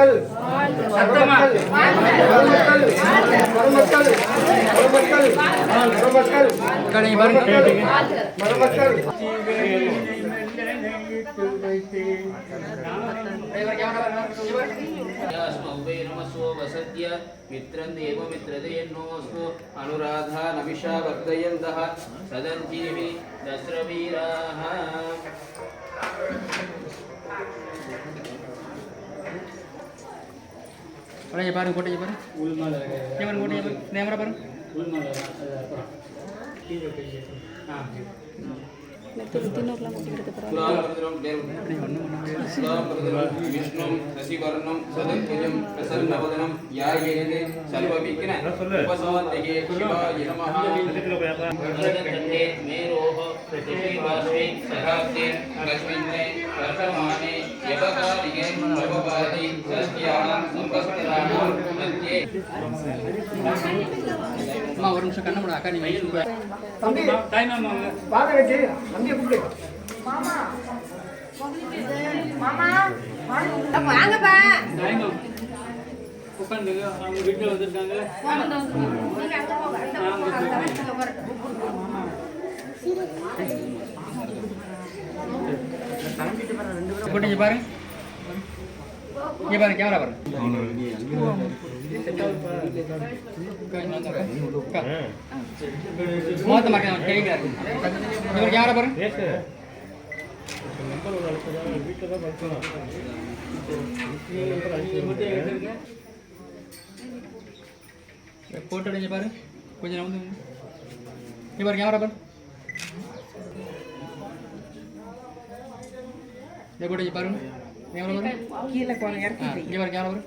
మొక్కలు మొక్కలు మొక్కలు మొక్కలు మొక్కలు నమస్సు వసద్య మిత్రం దేవ கொட்டையை பாருங்க கொட்டையை பாருங்க. கேமரா கொட்டையை பாருங்க. மேரோ नमः वर्धकण्ठे मेरोः ऋषिपार्श्वे सहाब्दे लक्ष्मीन्दे वर्तमाने यवकारिके नवपादि षष्ट्यानां संवत्सराणां मध्ये அம்மா ஒரு நிமிஷம் கண்ணு மூடு அக்கா நீ வயசு தம்பி வாங்க வெட்டி தம்பியை கூப்பிடு வாங்கப்பா உட்காந்து அவங்க வீட்டில் வந்திருக்காங்க நீங்க அங்க போங்க அங்க போங்க கொட்டையை பாருங்க. இங்கே பாருங்க கேமரா பாருங்க மோத்த மாட்டேன் கேட்கிறாரு கேமரா பாருங்க போட்டோ அடிங்க கொஞ்சம் வந்து இங்கே கேமரா பாரு இந்த கூட இங்க பாருங்க கேமரா பாருங்க கீழே போன ஆ, இங்க பாருங்க கேமரா பாருங்க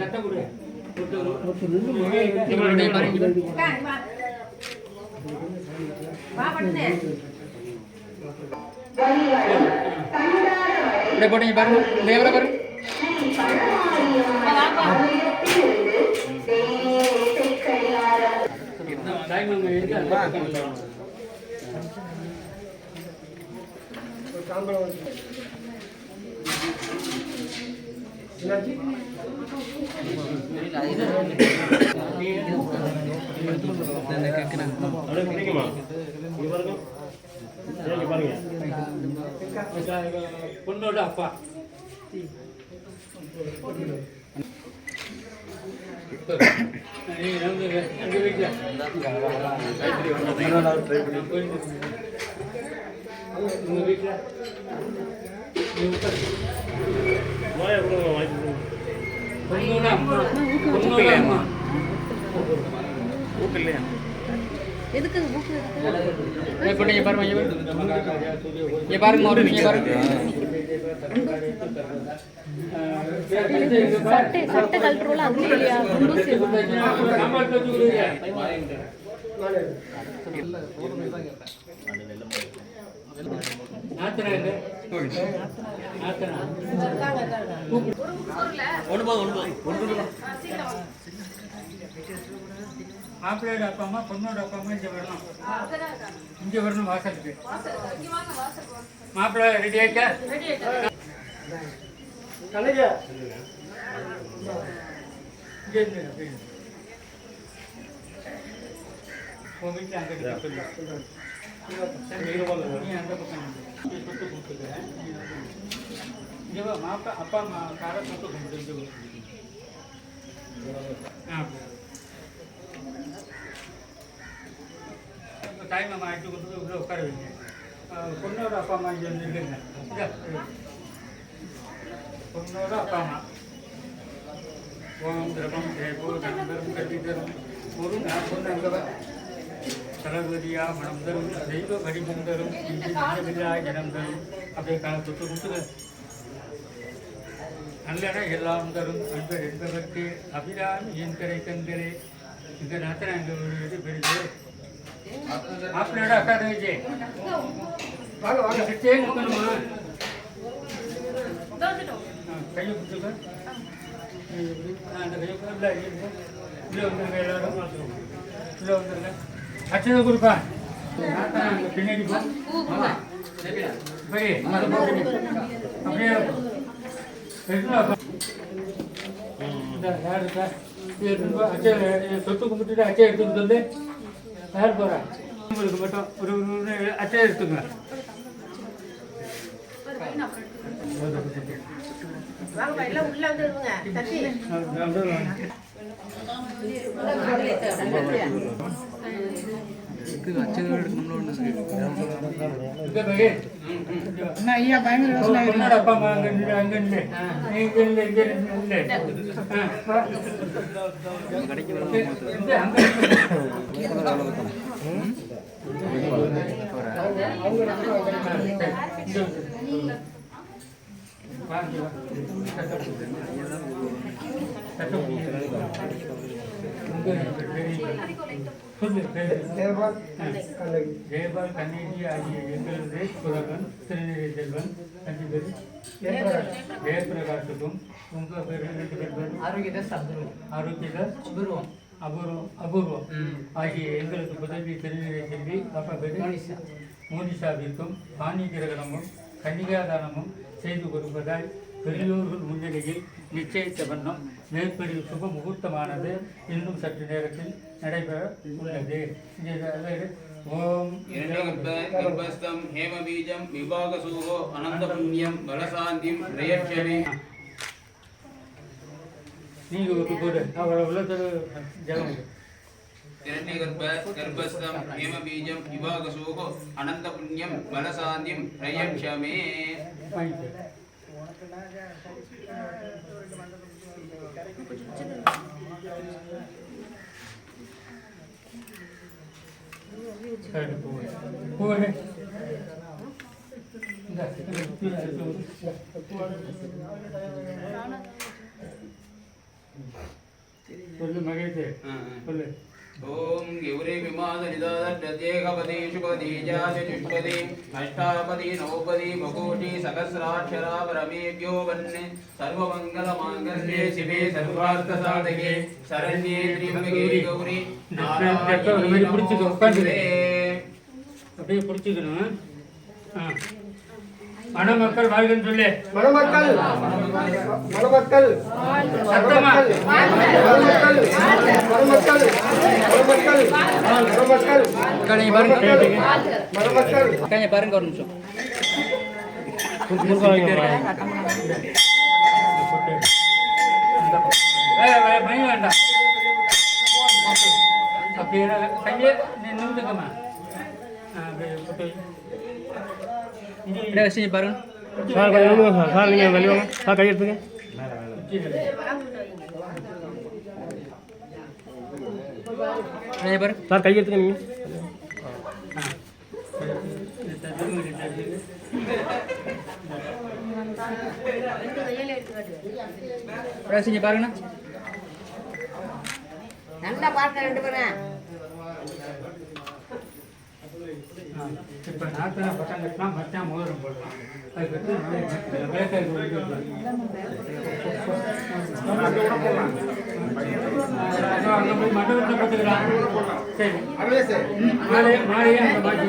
தட்டை கொடு இங்க பாருங்க இங்க பாருங்க வா பண்ணுது இப்படி போட்டீங்க பாருங்க இந்த கேமரா பாருங்க பொண்ணோட அப்பா எங்க வீட்டில் உங்க எதுக்கு பாருங்க இங்க பாருங்க இங்க பாருங்க ஒரு இங்க பாருங்க சட்டை சட்டை அது இல்லையா? குண்டூசி நாத்தனா மாப்பிள்ளையோட அப்பா அம்மா பொண்ணோட அப்பா அம்மா இங்கே வரணும் இங்கே வரணும் வாசலுக்கு மாப்பிள்ளை ரெடி ஆயிட்டா கலைஞா இங்கே இருந்து. உன் வீட்டில் அங்கே இருக்கு சொல்லு. நீ அந்த பக்கம் நில்லு. இங்கே தொட்டு கும்பிட்டுக்கிறேன். நீ வந்து நில்லு. இங்கே வா மாப்பா அப்பா அம்மா காரை தொட்டு கும்பிட்டு இங்கே வா. ஆ இப்போ தாய் மாமா ஆகிட்டு கொண்டு போய் உள்ளே உட்கார வைங்க. பொண்ணோட அப்பா அம்மா இங்கே வந்து இருக்குங்க. பொண்ணோட அப்பா அம்மா. ஓம் திரவம் தேவோ தந்தரம் கட்டிதரும் ஒரு நாற்பது தளபதியா மனம் தரும் தெய்வ வடிவம் தரும். இந்தியா ஜனம் தரும். அப்படியே கால தொட்டு கொடுத்துங்க நல்லன எல்லாம் தரும். அன்பர் என்பவர்க்கு அபிராமி என் கரை கண்களே. இந்த நேரத்தில் அங்கே ஒரு இது பெரிய உள்ள உள்ள வந்துருங்க எல்லாரும் உள்ள வந்துருங்க அச்சதை கொடுப்பா பின்னாடி அப்படியே. அச்சை சொத்து கும்பிட்டுட்டு அச்சை எடுத்துன்னு சொல்லு யார் போறா. உங்களுக்கு மட்டும் ஒரு அச்சை எடுத்துங்க. வாங்க எல்லாம் உள்ள வந்து இருங்க தட்டி இந்த பையன். ஜெயபால் கண்ணகி ஆகிய எங்களது புலவன் திருநிலை செல்வன் அஞ்சு பேர் ஜெயபிரகாஷுக்கும் உங்க பேர் ரெண்டு பேர் அபூர்வம் அபூர்வம் அபூர்வம் ஆகிய எங்களுக்கு உதவி திருநிலை செல்வி அப்பா பேர் மோனிஷாவிற்கும் பாணி கிரகணமும் கன்னிகாதானமும் செய்து கொடுப்பதால் பெரியோர்கள் முன்னிலையில் நிச்சயித்த வண்ணம் மேற்படி சுப முகூர்த்தமானது இன்னும் சற்று நேரத்தில் நடைபெற உள்ளது ஓம் கர்ப்பஸ்தம் ஹேமபீஜம் விபாகசூகோ அனந்த புண்ணியம் பலசாந்திம் ஜெயக்ஷரே நீங்கள் ஒரு போடு அவ்வளோ உள்ளது ஜெயம் இரண்யகர்ப்ப கர்ப்பஸ்தம் ஹேமபீஜம் விபாகசூகோ அனந்த புண்ணியம் பலசாந்திம் சரி போடு போடு இந்த சொல்லு மகேஷ் சொல்லு ॐ गौरी विमादनिदादत्येकपदी शुपदी जातिष्पदी अष्टापदी नवपदी मकोटी सहस्राक्षरा परमेभ्यो वन्ने सर्वमङ्गलमाङ्गल्ये शिवे सर्वार्थसाधके शरण्ये त्र्यम्बके गौरी இந்த பிடிச்சிக்க உட்காந்து नारायणे அப்படியே பிடிச்சிக்கணும் ஆ மணமக்கள் வாழ்கன்னு சொல்லு மணமக்கள் மணமக்கள் சத்தமா மணமக்கள் மணமக்கள் மணமக்கள் பாருங்க ஒரு நிமிஷம் பயம் வேண்டாம் அப்படியே கையை நின்றுக்கம்மா அப்படியே வச்சு பாருங்க சார் கொஞ்சம் சார் நீங்கள் வெளியே வாங்க. சார் எடுத்துங்க இதை பாரு சார் கை எடுத்துங்க நீங்கள் செஞ்சு பாருங்கண்ணா நல்லா பார்க்க ரெண்டு பேரும் இப்போ நாட்டில் பட்டம் கட்டினா மச்சான் மோதிரம் போடலாம் அதுக்கடுத்து வேட்டை அங்கே போய் மண்டபத்தில் போட்டுக்கலாம் சரி மாலையே மாலையே அங்கே மாற்றி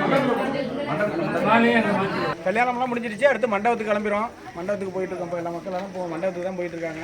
மாலையே அங்கே மாற்றி கல்யாணம்லாம் முடிஞ்சிருச்சு அடுத்து மண்டபத்துக்கு கிளம்பிடும் மண்டபத்துக்கு போயிட்டு இருக்கோம். எல்லா மக்கள் எல்லாம் போ மண்டபத்துக்கு தான் போயிட்டு இருக்காங்க.